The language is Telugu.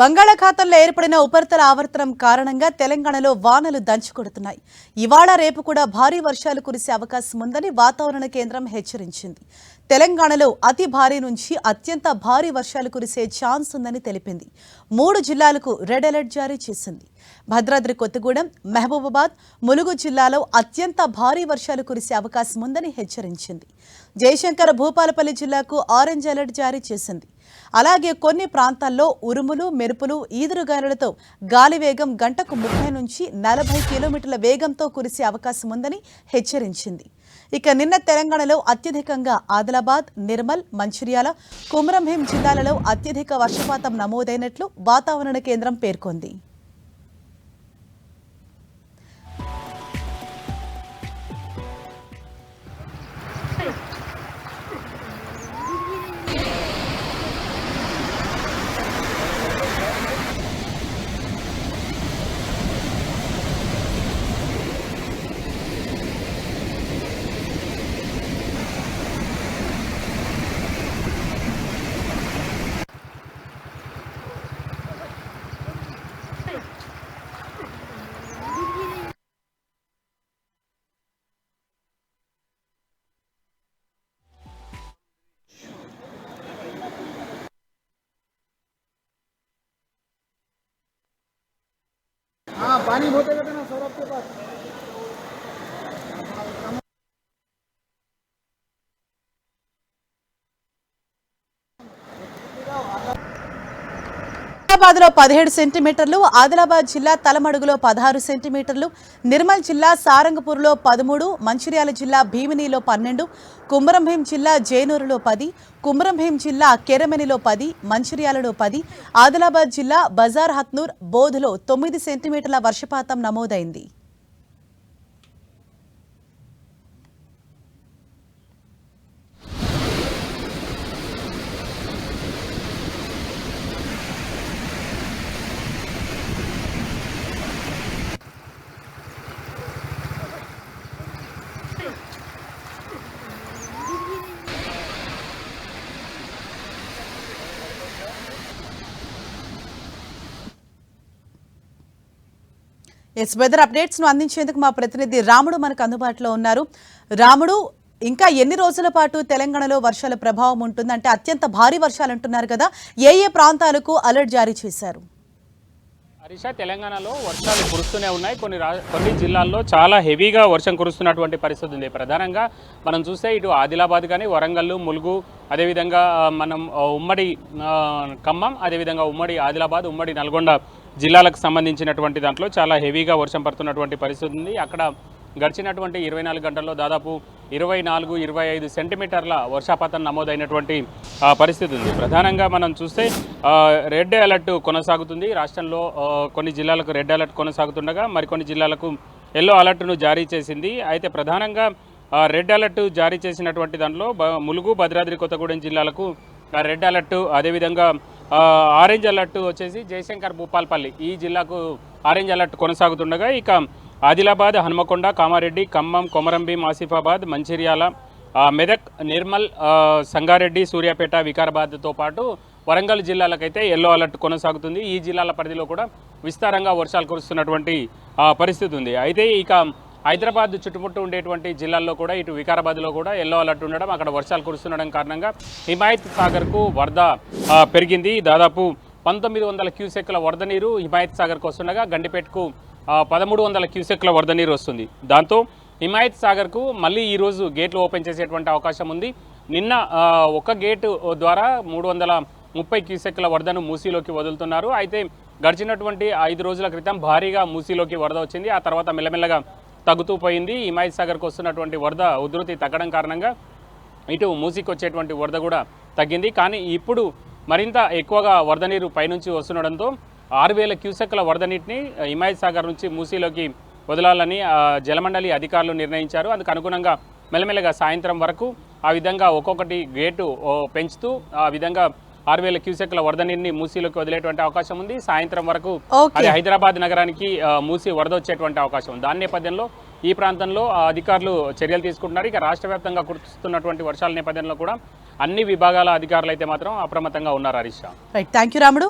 బంగాళాఖాతంలో ఏర్పడిన ఉపరితల ఆవర్తనం కారణంగా తెలంగాణలో వానలు దంచుకొడుతున్నాయి. ఇవాళ రేపు కూడా భారీ వర్షాలు కురిసే అవకాశం ఉందని వాతావరణ కేంద్రం హెచ్చరించింది. తెలంగాణలో అతి భారీ నుంచి అత్యంత భారీ వర్షాలు కురిసే ఛాన్స్ ఉందని తెలిపింది. మూడు జిల్లాలకు రెడ్ అలర్ట్ జారీ చేసింది. భద్రాద్రి కొత్తగూడెం మహబూబాబాద్ ములుగు జిల్లాలో అత్యంత భారీ వర్షాలు కురిసే అవకాశం ఉందని హెచ్చరించింది. జయశంకర్ భూపాలపల్లి జిల్లాకు ఆరెంజ్ అలర్ట్ జారీ చేసింది. అలాగే కొన్ని ప్రాంతాల్లో ఉరుములు మెరుపులు ఈదురుగాలులతో గాలి వేగం గంటకు ముప్పై నుంచి నలభై కిలోమీటర్ల వేగంతో కురిసే అవకాశం ఉందని హెచ్చరించింది. ఇక నిన్న తెలంగాణలో అత్యధికంగా ఆదిలాబాద్ నిర్మల్ మంచిర్యాల కుమరంభీం జిల్లాలలో అత్యధిక వర్షపాతం నమోదైనట్లు వాతావరణ కేంద్రం పేర్కొంది. पाणी होते का त्यांना सौरभ पास హైదరాబాద్లో పదిహేడు సెంటీమీటర్లు ఆదిలాబాద్ జిల్లా తలమడుగులో పదహారు సెంటీమీటర్లు నిర్మల్ జిల్లా సారంగపూర్లో పదమూడు మంచిర్యాల జిల్లా భీమినిలో పన్నెండు కుమరంభీం జిల్లా జేనూరులో పది కుమరంభీం జిల్లా కెరమెనిలో పది మంచిర్యాలలో పది ఆదిలాబాద్ జిల్లా బజార్ హత్నూర్ బోధులో తొమ్మిది సెంటీమీటర్ల వర్షపాతం నమోదైంది. ఎస్ వెదర్ అప్డేట్స్ను అందించేందుకు మా ప్రతినిధి రాముడు మనకు అందుబాటులో ఉన్నారు. రాముడు ఇంకా ఎన్ని రోజుల పాటు తెలంగాణలో వర్షాల ప్రభావం ఉంటుందంటే అత్యంత భారీ వర్షాలు అంటున్నారు కదా ఏ ఏ ప్రాంతాలకు అలర్ట్ జారీ చేశారు? హరీష తెలంగాణలో వర్షాలు కురుస్తూనే ఉన్నాయి. కొన్ని రా కొన్ని జిల్లాల్లో చాలా హెవీగా వర్షం కురుస్తున్నటువంటి పరిస్థితి ఉంది. ప్రధానంగా మనం చూస్తే ఇటు ఆదిలాబాద్ కానీ వరంగల్ ములుగు అదేవిధంగా మనం ఉమ్మడి ఖమ్మం అదేవిధంగా ఉమ్మడి ఆదిలాబాద్ ఉమ్మడి నల్గొండ జిల్లాలకు సంబంధించినటువంటి దాంట్లో చాలా హెవీగా వర్షం పడుతున్నటువంటి పరిస్థితి ఉంది. అక్కడ గడిచినటువంటి ఇరవై నాలుగు గంటల్లో దాదాపు ఇరవై నాలుగు ఇరవై ఐదు సెంటీమీటర్ల వర్షపాతం నమోదైనటువంటి పరిస్థితి ఉంది. ప్రధానంగా మనం చూస్తే రెడ్ అలర్ట్ కొనసాగుతుంది. రాష్ట్రంలో కొన్ని జిల్లాలకు రెడ్ అలర్ట్ కొనసాగుతుండగా మరికొన్ని జిల్లాలకు ఎల్లో అలర్ట్ను జారీ చేసింది. అయితే ప్రధానంగా రెడ్ అలర్ట్ జారీ చేసినటువంటి దాంట్లో బ- ములుగు భద్రాద్రి కొత్తగూడెం జిల్లాలకు రెడ్ అలర్ట్ అదేవిధంగా ఆరెంజ్ అలర్ట్ వచ్చేసి జయశంకర్ భూపాల్పల్లి. ఈ జిల్లాకు ఆరెంజ్ అలర్ట్ కొనసాగుతుండగా ఇక ఆదిలాబాద్ హనుమకొండ కామారెడ్డి ఖమ్మం కొమరంభీం ఆసిఫాబాద్ మంచిర్యాల మెదక్ నిర్మల్ సంగారెడ్డి సూర్యాపేట వికారాబాద్తో పాటు వరంగల్ జిల్లాలకైతే ఎల్లో అలర్ట్ కొనసాగుతుంది. ఈ జిల్లాల పరిధిలో కూడా విస్తారంగా వర్షాలు కురుస్తున్నటువంటి పరిస్థితి ఉంది. అయితే ఇక హైదరాబాద్ చుట్టుముట్టు ఉండేటువంటి జిల్లాల్లో కూడా ఇటు వికారాబాద్లో కూడా ఎల్లో అలర్ట్ ఉండడం అక్కడ వర్షాలు కురుస్తుండడం కారణంగా హిమాయత్ సాగర్కు వరద పెరిగింది. దాదాపు పంతొమ్మిది వందల క్యూసెక్ల వరద నీరు హిమాయత్ సాగర్కు వస్తుండగా గండిపేటకు పదమూడు వందల క్యూసెక్ల వరద నీరు వస్తుంది. దాంతో హిమాయత్ సాగర్కు మళ్ళీ ఈరోజు గేట్లు ఓపెన్ చేసేటువంటి అవకాశం ఉంది. నిన్న ఒక గేటు ద్వారా మూడు వందల ముప్పై క్యూసెక్ల వరదను మూసీలోకి వదులుతున్నారు. అయితే గడిచినటువంటి ఐదు రోజుల క్రితం భారీగా మూసీలోకి వరద వచ్చింది. ఆ తర్వాత మెల్లమెల్లగా తగ్గుతూ పోయింది. హిమాయత్ సాగర్కు వస్తున్నటువంటి వరద ఉధృతి తగ్గడం కారణంగా ఇటు మూసీకి వచ్చేటువంటి వరద కూడా తగ్గింది. కానీ ఇప్పుడు మరింత ఎక్కువగా వరద నీరు పైనుంచి వస్తుండడంతో ఆరు వేల క్యూసెక్ల వరద నీటిని హిమాయత్ సాగర్ నుంచి మూసీలోకి వదలాలని ఆ, జలమండలి అధికారులు నిర్ణయించారు. అందుకు అనుగుణంగా మెల్లమెల్లగా సాయంత్రం వరకు ఆ విధంగా ఒక్కొక్కటి గేటు ఓ, పెంచుతూ ఆ విధంగా ఆరు వేల క్యూసెక్ల వరద నీటిని మూసీలోకి వదిలేటువంటి అవకాశం ఉంది. సాయంత్రం వరకు. అది హైదరాబాద్ నగరానికి మూసి వరద వచ్చేటువంటి అవకాశం ఉంది. దాని నేపథ్యంలో ఈ ప్రాంతంలో అధికారులు చర్యలు తీసుకుంటున్నారు. ఇక రాష్ట్ర వ్యాప్తంగా కురుస్తున్నటువంటి వర్షాల నేపథ్యంలో కూడా అన్ని విభాగాల అధికారులు అయితే మాత్రం అప్రమత్తంగా ఉన్నారు హరీష్ రైట్ థ్యాంక్ యూ రాముడు